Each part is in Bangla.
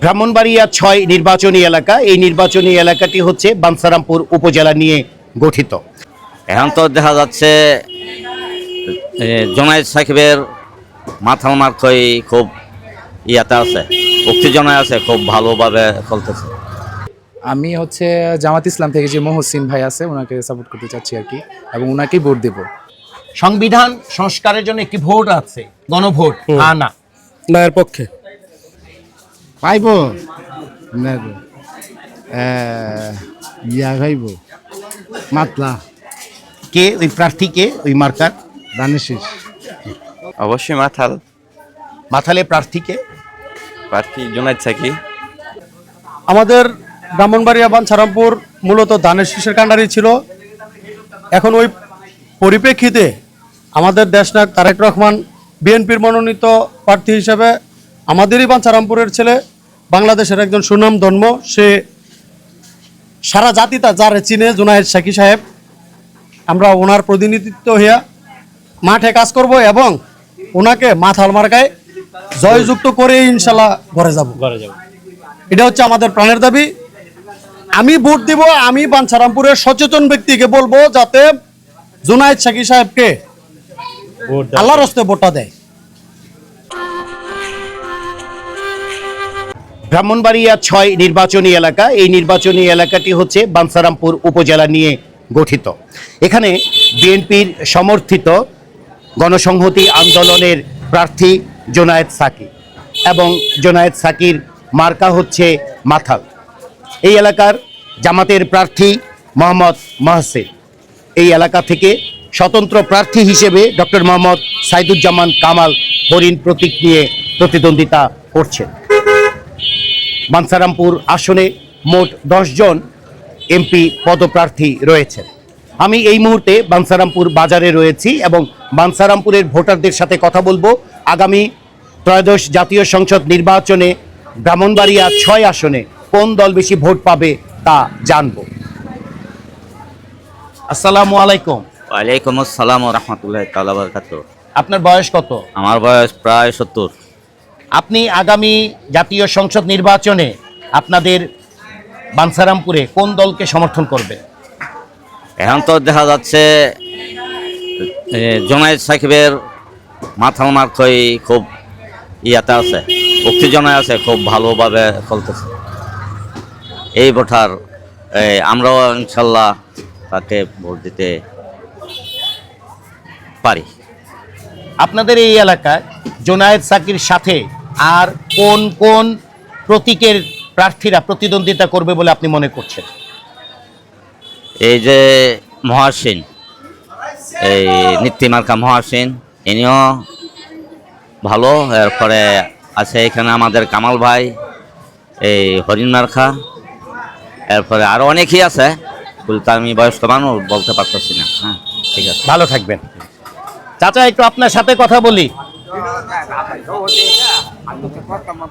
ব্রাহ্মণবাড়িয়া ছয় নির্বাচনী এলাকা। এই নির্বাচনী এলাকাটি হচ্ছে বানসারামপুর উপজেলা নিয়ে গঠিত। এখন তো দেখা যাচ্ছে এ, জোনায়েদ সাকিবের মাথার মার্কই খুব ইয়াতে আছে উত্তেজনায় আছে খুব ভালোভাবে চলতেছে। আমি হচ্ছে জামাত ইসলাম থেকে যে মহসিন ভাই আছে ওনাকে সাপোর্ট করতে চাচ্ছি আর কি এবং ওনাকেই ভোট দেব। সংবিধান সংস্কারের জন্য একটি ভোট আছে গণভোট না। না এর পক্ষে। পাইব? না ইয়া খাইব মাতলা। কে? ওই প্রার্থীকে ওই মার্কার? দানেশিস অবশ্যই মাথাল। মাথালে প্রার্থীকে প্রার্থী জোনাইদ সাকি। আমাদের ব্রাহ্মণবাড়িয়া বাঞ্ছারামপুর মূলত ধানের শীষের কাণ্ডারি ছিল। এখন ওই পরিপ্রেক্ষিতে আমাদের দেশনায়ক তারেক রহমান বিএনপির মনোনীত প্রার্থী হিসেবে আমাদেরই বাঞ্ছারামপুরের ছেলে বাংলাদেশের একজন সুনাম ধর্ম সে সারা জাতি তা যারে চিনে জুনায়েদ শাকি সাহেব। আমরা ওনার প্রতিনিধিত্ব হইয়া মাঠে কাজ করব এবং ওনাকে মাথাল মার্কায় জয়যুক্ত করে ইনশাল্লাহ ঘরে যাব। ঘরে যাব। এটা হচ্ছে আমাদের প্রাণের দাবি। আমি ভোট দিব আমি বাঞ্ছারামপুরের সচেতন ব্যক্তিকে বলব যাতে জুনায়েদ শাকি সাহেবকে আল্লাহর হস্তে ভোটটা দেয়। ব্রাহ্মণবাড়িয়া ছয় নির্বাচনী এলাকা। এই নির্বাচনী এলাকাটি হচ্ছে বানসারামপুর উপজেলা নিয়ে গঠিত। এখানে বিএনপির সমর্থিত গণসংহতি আন্দোলনের প্রার্থী জোনায়েদ সাকি এবং জোনায়েদ সাকির মার্কা হচ্ছে মাথাল। এই এলাকার জামাতের প্রার্থী মোহাম্মদ মহসিন। এই এলাকা থেকে স্বতন্ত্র প্রার্থী হিসেবে ডক্টর মোহাম্মদ সাইদুজ্জামান কামাল হরিণ প্রতীক নিয়ে প্রতিদ্বন্দ্বিতা করছেন। বানসারামপুর আসনে মোট জন এমপি পদপ্রার্থী রয়েছেন। আমি এই মুহূর্তে বানসারামপুর বাজারে রয়েছি এবং বানসারামপুরের ভোটারদের সাথে কথা বলব। আগামী ত্রয়োদশ জাতীয় সংসদ নির্বাচনে ব্রাহ্মণবাড়িয়া ছয় আসনে কোন দল বেশি ভোট পাবে তা জানব। আসসালামু আলাইকুম। ওয়ালাইকুম আসসালাম রহমতুল্লাহ তালা আপনার বয়স কত? আমার বয়স প্রায় সত্তর। আপনি আগামী জাতীয় সংসদ নির্বাচনে আপনাদের বানসারামপুরে কোন দলকে সমর্থন করবে? এখন তো দেখা যাচ্ছে জোনায়েদ সাকিবের মাথার মার্কই খুব ইয়াতে আছে উত্তেজনায় আছে খুব ভালোভাবে চলতেছে এই ভোটার আমরাও ইনশাল্লাহ তাকে ভোট দিতে পারি। আপনাদের এই এলাকায় জোনায়েদ সাকির সাথে আর কোন কোন প্রতীকের প্রার্থীরা প্রতিদ্বন্দ্বিতা করবে বলে আপনি মনে করছেন? এই যে মহাসিন এই নীতিমার্কা মহাসিন ইনিও ভালো এরপরে আছে এখানে আমাদের কামাল ভাই এই হরিণ মার্খা এরপরে আরও অনেকেই আছে বলতে আমি বয়স্ক মানুষ বলতে পারতেছি না। হ্যাঁ ঠিক আছে। ভালো থাকবেন। চাচা একটু আপনার সাথে কথা বলি।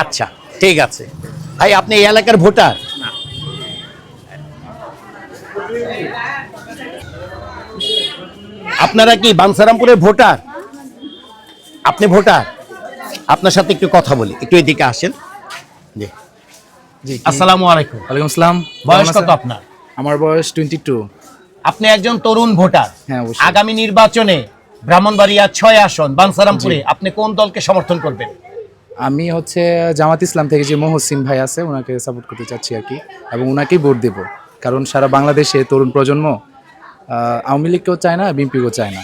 আচ্ছা ঠিক আছে। ভাই আপনি এই এলাকার ভোটার? আপনারা কি বানসারামপুরের ভোটার? আপনি ভোটার? আপনার সাথে একটু কথা বলি একটু এদিকে আসেন। জি। জি আসসালামু আলাইকুম। ওয়ালাইকুম আসসালাম। বয়স কত আপনার? আমার বয়স টোয়েন্টি টু আপনি একজন তরুণ ভোটার। হ্যাঁ, আগামী নির্বাচনে ব্রাহ্মণবাড়িয়া ছয় আসন বানসারামপুরে আপনি কোন দলকে সমর্থন করবেন? আমি হচ্ছে জামাত ইসলাম থেকে যে মহসিন ভাই আছে ওনাকে সাপোর্ট করতে চাচ্ছি আর কি, এবং ওনাকেই ভোট দেব। কারণ সারা বাংলাদেশে তরুণ প্রজন্ম আওয়ামী লীগকেও চায় না, বিএনপিকেও চায় না।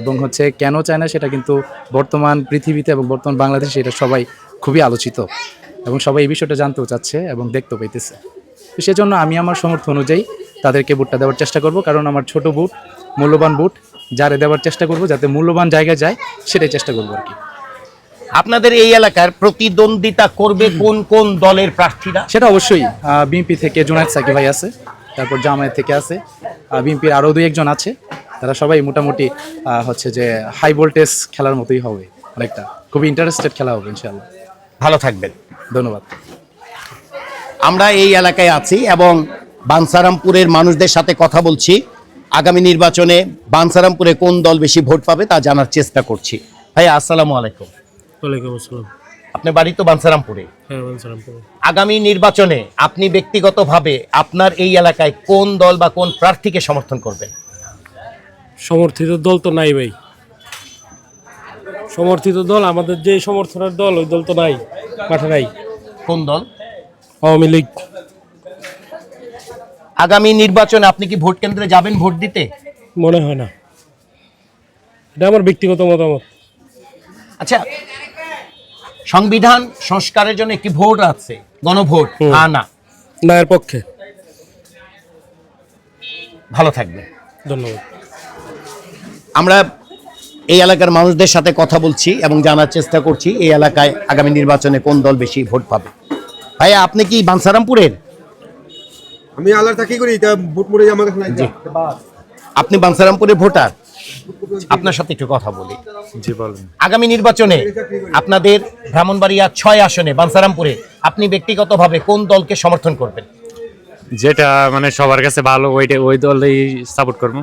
এবং হচ্ছে কেন চায় না সেটা কিন্তু বর্তমান পৃথিবীতে এবং বর্তমান বাংলাদেশে এটা সবাই খুবই আলোচিত এবং সবাই এই বিষয়টা জানতেও চাচ্ছে এবং দেখতেও পাইতেছে। তো সেজন্য আমি আমার সমর্থ অনুযায়ী তাদেরকে ভোটটা দেওয়ার চেষ্টা করব, কারণ আমার ছোট বুট মূল্যবান বুট যারে দেওয়ার চেষ্টা করব, যাতে মূল্যবান জায়গায় যায়, সেটাই চেষ্টা করব আর কি। আপনাদের এই এলাকার প্রতিদ্বন্দ্বিতা করবে কোন কোন দলের প্রার্থীরা? সেটা অবশ্যই। বিএনপি থেকে জুনায়দ সাকি ভাই আছে তারপর জামায়াত থেকে আছে বিএনপির আরও দুই একজন আছে। তারা সবাই মোটামুটি হচ্ছে যে হাই ভোল্টেজ খেলার মতোই হবে অনেকটা। খুবই ইন্টারেস্টেড খেলা হবে ইনশাল্লাহ ভালো থাকবেন। ধন্যবাদ। আমরা এই এলাকায় আছি এবং বানসারামপুরের মানুষদের সাথে কথা বলছি। আগামী নির্বাচনে বানসারামপুরে কোন দল বেশি ভোট পাবে তা জানার চেষ্টা করছি। ভাই আসসালামু আলাইকুম। ওয়ালাইকুম আসসালাম। আপনার বাড়ি তো বানসারামপুরে। আগামী নির্বাচনে আপনি ব্যক্তিগতভাবে আপনার এই এলাকায় কোন দল বা কোন প্রার্থীকে সমর্থন করবেন? সমর্থিত দল তো নাই ভাই। সমর্থিত দল আমাদের যে সমর্থনের দল ওই দল তো নাই মাঠে নাই। কোন দল? আওয়ামী লীগ। আগামী নির্বাচনে আপনি কি ভোট কেন্দ্রে যাবেন ভোট দিতে? মনে হয় না। এটা আমার ব্যক্তিগত মতামত। আচ্ছা সংবিধান সংস্কারের জন্য একটি ভোট আছে গণভোট। হ্যাঁ না। না এর পক্ষে। ভালো থাকবে ধন্যবাদ। আমরা এই এলাকার মানুষদের সাথে কথা বলছি এবং জানার চেষ্টা করছি এই এলাকায় আগামী নির্বাচনে কোন দল বেশি ভোট পাবে। ভাইয়া আপনি কি বানসারামপুরের? আমি আল্লাহর চাকরি করি বুট মুড়ে আমার কাছে নাই। আপনি বানসারামপুরের ভোটার। আপনার সাথে একটু কথা বলি। জি বলেন। আগামী নির্বাচনে আপনাদের ব্রাহ্মণবাড়িয়া ছয় আসনে বানসারামপুরে আপনি ব্যক্তিগতভাবে কোন দলকে সমর্থন করবেন? যেটা মানে সবার কাছে ভালো ওইটা ওই দলেই সাপোর্ট করব।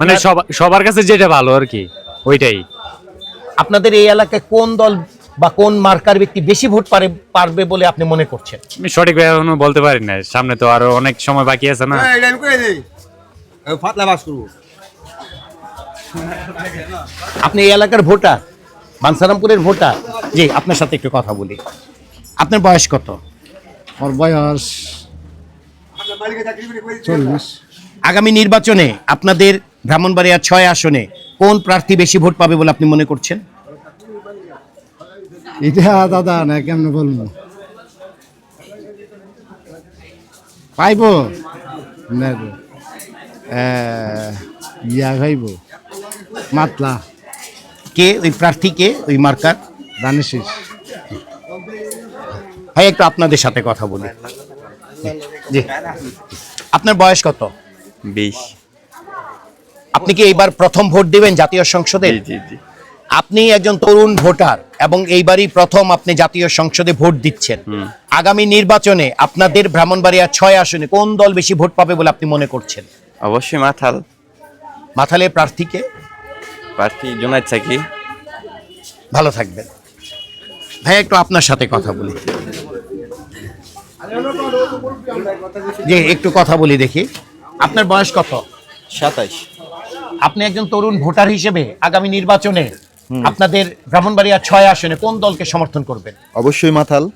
মানে সবার কাছে যেটা ভালো আর কি ওইটাই। আপনাদের এই এলাকায় কোন দল বা কোন মার্কার ব্যক্তি বেশি ভোট পারে পারবে বলে আপনি মনে করছেন? আমি সঠিকভাবে বলতে পারি না। সামনে তো আরও অনেক সময় বাকি আছে না। দেই। ফাতলা বাস করব। আপনি এই এলাকার ভোটার বানসারামপুরের ভোটার। জি আপনার সাথে একটু কথা বলি। আপনার বয়স কত? ওর বয়স চল্লিশ। আগামী নির্বাচনে আপনাদের ব্রাহ্মণবাড়িয়া ছয় আসনে কোন প্রার্থী বেশি ভোট পাবে বলে আপনি মনে করছেন? এটা দাদা না কেমনে বলব? পাইব? না ইয়া খাইব মাতলা। কে? ওই প্রার্থী কে? ওই মার্কার? দানেশিস ভাই একটু আপনাদের সাথে কথা বলি। জি। আপনার বয়স কত? বিশ। আপনি কি এইবার প্রথম ভোট দিবেন জাতীয় সংসদে? জি জি জি। আপনি একজন তরুণ ভোটার এবং এইবারই প্রথম আপনি জাতীয় সংসদে ভোট দিচ্ছেন। আগামী নির্বাচনে আপনাদের ব্রাহ্মণবাড়িয়া ছয় আসনে কোন দল বেশি ভোট পাবে বলে আপনি মনে করছেন? অবশ্যই মাথাল। মাথালে প্রার্থীকে? প্রার্থী জোনায়েদ সাকি। ভালো থাকবেন। ভাই একটু আপনার সাথে কথা বলি। যে একটু কথা বলি দেখি। আপনার বয়স কত? সাতাইশ। আপনি একজন তরুণ ভোটার হিসেবে আগামী নির্বাচনে আপনাদের ব্রাহ্মণবাড়িয়া ছয় আসনে কোন দলকে সমর্থন করবেন? অবশ্যই মাথাল।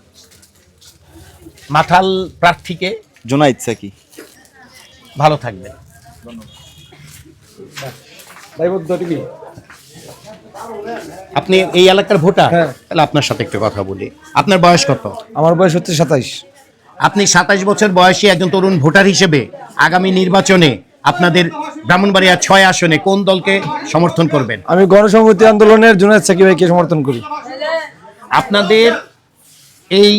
মাথাল প্রার্থীকে? জোনাইদ সাকি। ভালো থাকবেন। আপনি এই এলাকার ভোটার? তাহলে আপনার সাথে একটু কথা বলি। আপনার বয়স কত? আমার বয়স হচ্ছে সাতাইশ। আপনি সাতাইশ বছর বয়সী একজন তরুণ ভোটার হিসেবে আগামী নির্বাচনে আপনাদের ব্রাহ্মণবাড়িয়া ছয় আসনে কোন দলকে সমর্থন করবেন? আমি গণসংহতি আন্দোলনের জুনায়দ সাকিব ভাইকে সমর্থন করি। আপনাদের এই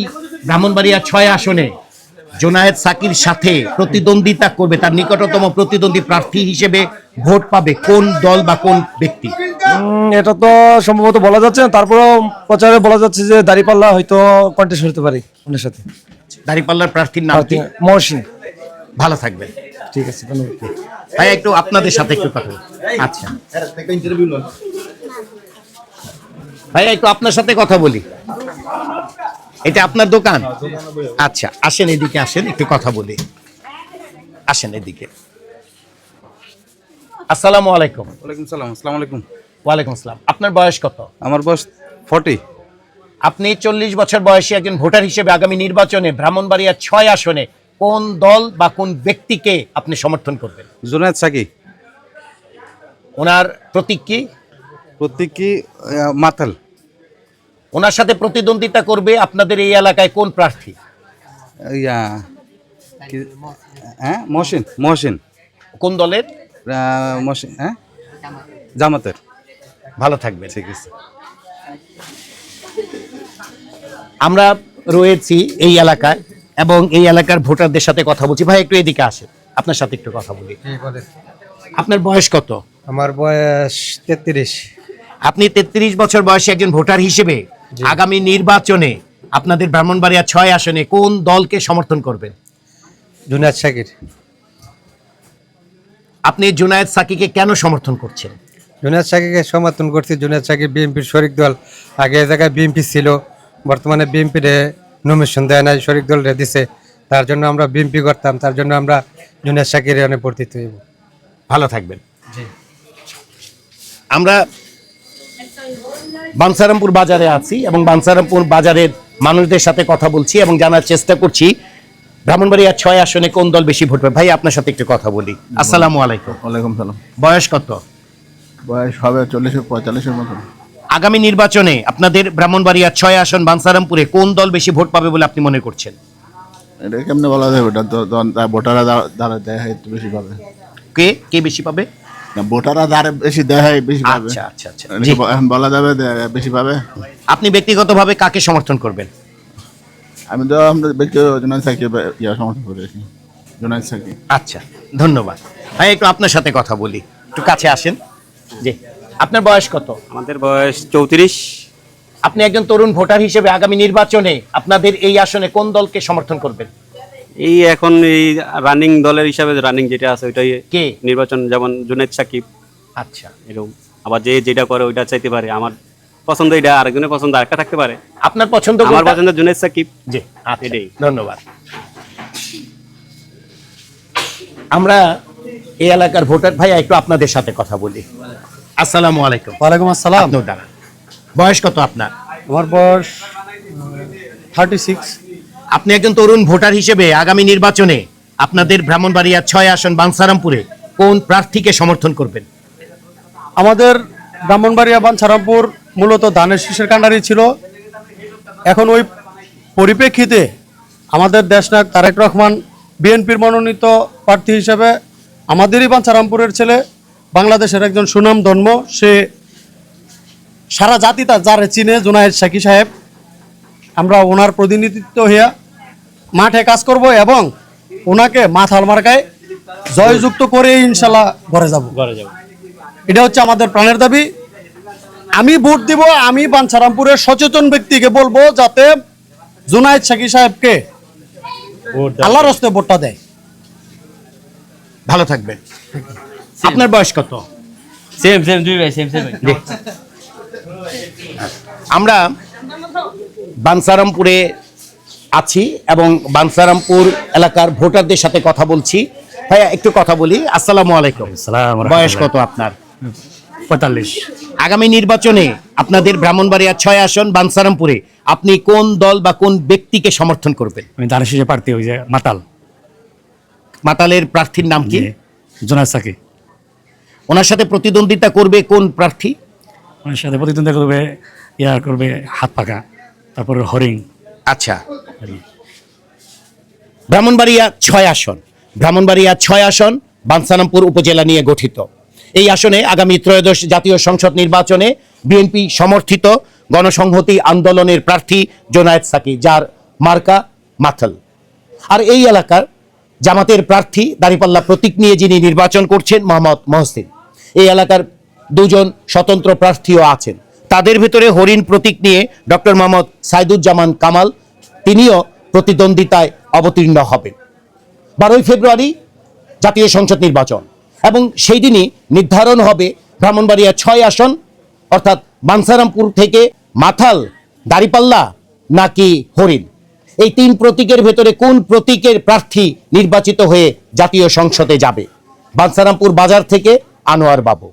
ব্রাহ্মণবাড়িয়া ছয় আসনে জোনায়েদ সাকির সাথে প্রতিদ্বন্দ্বিতা করবে তার নিকটতম প্রতিদ্বন্দ্বী প্রার্থী হিসেবে ভোট পাবে কোন দল বা কোন ব্যক্তি? এটা তো সম্ভবত বলা যাচ্ছে না তারপরেও প্রচারে বলা যাচ্ছে যে দাঁড়িপাল্লা হয়তো কন্টেস্ট হতে পারে ওনার সাথে। দাঁড়িপাল্লার প্রার্থীর নাম কি? মহসিন। ভালো থাকবেন ঠিক আছে ধন্যবাদ। ভাই একটু আপনাদের সাথে একটু কথা। আচ্ছা। ভাই একটু আপনার সাথে কথা বলি। এটা আপনার দোকান? আচ্ছা আসেন এদিকে আসেন একটু কথা বলি। আসেন এদিকে। আসসালামু আলাইকুম। ওয়ালাইকুম সালাম আসসালামু আলাইকুম। ওয়ালাইকুম আসসালাম। আপনার বয়স কত? আমার বয়স ফর্টি। আপনি চল্লিশ বছর বয়সী একজন ভোটার হিসেবে আগামী নির্বাচনে ব্রাহ্মণবাড়িয়া ছয় আসনে কোন দল বা কোন ব্যক্তিকে আপনি সমর্থন করবেন? জুনায়দ সাকি। ওনার প্রতীক কি? প্রত্যেক কি? মাথাল ওনার সাথে প্রতিদ্বন্দ্বিতা করবে আপনাদের এই এলাকায় কোন প্রার্থী? ইয়া হ্যাঁ মহসিন মহসিন। কোন দলের? মহসিন হ্যাঁ? জামাতের। ভালো থাকবে ঠিক আছে। আমরা রয়েছি এই এলাকায় এবং এই এলাকার ভোটারদের সাথে কথা বলছি। ভাই একটু এদিকে আসেন। আপনার সাথে একটু কথা বলি। আপনার বয়স কত? আমার বয়স তেত্রিশ। আপনি তেত্রিশ বছর বয়সী একজন ভোটার হিসেবে আগামী নির্বাচনে আপনাদের ব্রাহ্মণবাড়িয়া ছয় আসনে কোন দলকে সমর্থন করবেন? জুনাদ শাকির। আপনি জুনায়েদ সাকিকে কেন সমর্থন করছেন? জুনাদ শাকিরকে সমর্থন করছি। জুনাদ শাকির বিএনপির শরিক দল। আগে জায়গায় বিএনপি ছিল। বর্তমানে বিএনপি রে নমিশন দেয় নাই শরিক দল রে দিছে। তার জন্য আমরা বিএনপি করতাম। তার জন্য আমরা জুনিয়র শাকির অনেক বর্তিত হইব। ভালো থাকবেন। জি। আমরা বানসারামপুর বাজারে আছি এবং বানসারামপুর বাজারের মানুষদের সাথে কথা বলছি এবং জানার চেষ্টা করছি ব্রাহ্মণবাড়িয়া ছয় আসনে কোন দল বেশি ভোট পাবে ভাই আপনার সাথে একটু কথা বলি। আসসালামু আলাইকুম। ওয়ালাইকুম সালাম। বয়স কত? বয়স হবে চল্লিশের পঁয়তাল্লিশের মতো। আগামী নির্বাচনে আপনাদের ব্রাহ্মণবাড়িয়া ছয় আসন বানসারামপুরে কোন দল বেশি ভোট পাবে বলে আপনি মনে করছেন? এটা কেমনে বলা যাবে? ভোটাররা দাঁড়া দেয় বেশি পাবে। কে কে বেশি পাবে? ভোটাররা দাঁড়ে বেশি দেয় হয় বেশি পাবে আচ্ছা আচ্ছা। আচ্ছা জি। এখন বলা যাবে দে- বেশি পাবে আপনি ব্যক্তিগতভাবে কাকে সমর্থন করবেন? আমি তো আমরা ব্যক্তি জোনাইদ সাকি ইয়া সমর্থন করেছি জোনাইদ সাকি আচ্ছা ধন্যবাদ। ভাই একটু আপনার সাথে কথা বলি। একটু কাছে আসেন। জি। আপনার বয়স কত? আমাদের বয়স চৌত্রিশ। আপনি একজন তরুণ ভোটার হিসেবে আগামী নির্বাচনে আপনাদের এই আসনে কোন দলকে সমর্থন করবেন? এই এখন এই রানিং দলের হিসাবে রানিং যেটা আছে ওইটাই কে? নির্বাচন যেমন জুনেদ সাকিব। আচ্ছা। এরকম। আবার যে যেটা করে ওইটা চাইতে পারে। আমার পছন্দ এটা আরেকজনের পছন্দ আরেকটা থাকতে পারে। আপনার পছন্দ আমার পছন্দ জুনেদ সাকিব। জি আচ্ছা, এটাই। ধন্যবাদ। আমরা এই এলাকার ভোটার ভাইয়া একটু আপনাদের সাথে কথা বলি। আসসালামু আলাইকুম। ওয়ালাইকুম আসসালাম। দাঁড়ান বয়স কত আপনার? আমার বয়স থার্টি সিক্স আপনি একজন তরুণ ভোটার হিসেবে আগামী নির্বাচনে আপনাদের ব্রাহ্মণবাড়িয়া ছয় আসন বানসারামপুরে কোন প্রার্থীকে সমর্থন করবেন? আমাদের ব্রাহ্মণবাড়িয়া বাঞ্ছারামপুর মূলত ধানের শীষের কাণ্ডারি ছিল। এখন ওই পরিপ্রেক্ষিতে আমাদের দেশনায়ক তারেক রহমান বিএনপির মনোনীত প্রার্থী হিসেবে আমাদেরই বাঞ্ছারামপুরের ছেলে, বাংলাদেশের একজন সুনাম ধর্ম সে সারা জাতি তার যারে চিনে, জুনায়েদ শাকি সাহেব। আমরা ওনার প্রতিনিধিত্ব হইয়া মাঠে কাজ করব এবং ওনাকে মাথাল মার্কায় জয়যুক্ত করে ইনশাল্লাহ ঘরে যাব। ঘরে যাব। এটা হচ্ছে আমাদের প্রাণের দাবি। আমি ভোট দিব আমি বাঞ্ছারামপুরের সচেতন ব্যক্তিকে বলব যাতে জুনায়েদ শাকি সাহেবকে। আল্লাহর হস্তে ভোটটা দেয়। ভালো থাকবেন আপনার বয়স কত? সেম সেম দুই ভাই সেম সেম আমরা বানসারামপুরে আছি এবং বানসারামপুর এলাকার ভোটারদের সাথে কথা বলছি। ভাইয়া একটু কথা বলি। আসসালামু আলাইকুম। বয়স কত আপনার? পঁয়তাল্লিশ। আগামী নির্বাচনে আপনাদের ব্রাহ্মণবাড়িয়া ছয় আসন বানসারামপুরে আপনি কোন দল বা কোন ব্যক্তিকে সমর্থন করবেন? আমি দানের শেষে প্রার্থী ওই যে মাতাল। মাতালের প্রার্থীর নাম কি? জোনার সাকি। ওনার সাথে প্রতিদ্বন্দ্বিতা করবে কোন প্রার্থী? ওনার সাথে প্রতিদ্বন্দ্বিতা করবে ইয়া করবে হাত পাকা তারপরে হরিং আচ্ছা। ব্রাহ্মণবাড়িয়া ছয় আসন। ব্রাহ্মণবাড়িয়া ছয় আসন বানসানামপুর উপজেলা নিয়ে গঠিত। এই আসনে আগামী ত্রয়োদশ জাতীয় সংসদ নির্বাচনে বিএনপি সমর্থিত গণসংহতি আন্দোলনের প্রার্থী জোনায়েদ সাকি যার মার্কা মাথল। আর এই এলাকার জামাতের প্রার্থী দাঁড়িপাল্লা প্রতীক নিয়ে যিনি নির্বাচন করছেন মোহাম্মদ মহসিন। এই এলাকার দুজন স্বতন্ত্র প্রার্থীও আছেন। তাদের ভিতরে হরিণ প্রতীক নিয়ে ডক্টর মোহাম্মদ সাইদুজ্জামান কামাল তিনিও প্রতিদ্বন্দ্বিতায় অবতীর্ণ হবেন। বারোই ফেব্রুয়ারি জাতীয় সংসদ নির্বাচন এবং সেই দিনই নির্ধারণ হবে ব্রাহ্মণবাড়িয়া ছয় আসন, অর্থাৎ বানসারামপুর থেকে মাথাল, দাড়িপাল্লা নাকি হরিণ। এই তিন প্রতীকের ভেতরে কোন প্রতীকের প্রার্থী নির্বাচিত হয়ে জাতীয় সংসদে যাবে? বানসারামপুর বাজার থেকে আনোয়ার বাবু।